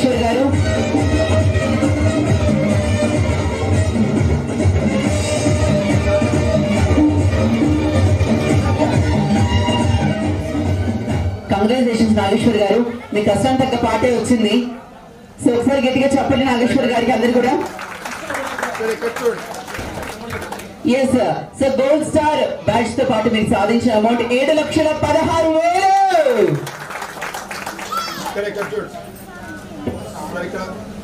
కిషోర్ గారు. కంగ్రాచులేషన్స్ నాగేశ్వర్ గారు. మీ కష్టం తగ్గ పాటే వచ్చింది. సో ఒకసారి గట్టిగా చెప్పండి నాగేశ్వర్ గారికి అందరు కూడా. ఎస్ సో గోల్డ్ స్టార్ బ్యాచ్తో పాటు మీకు సాధించిన అమౌంట్ ఏడు లక్షల పదహారు వేలు. América.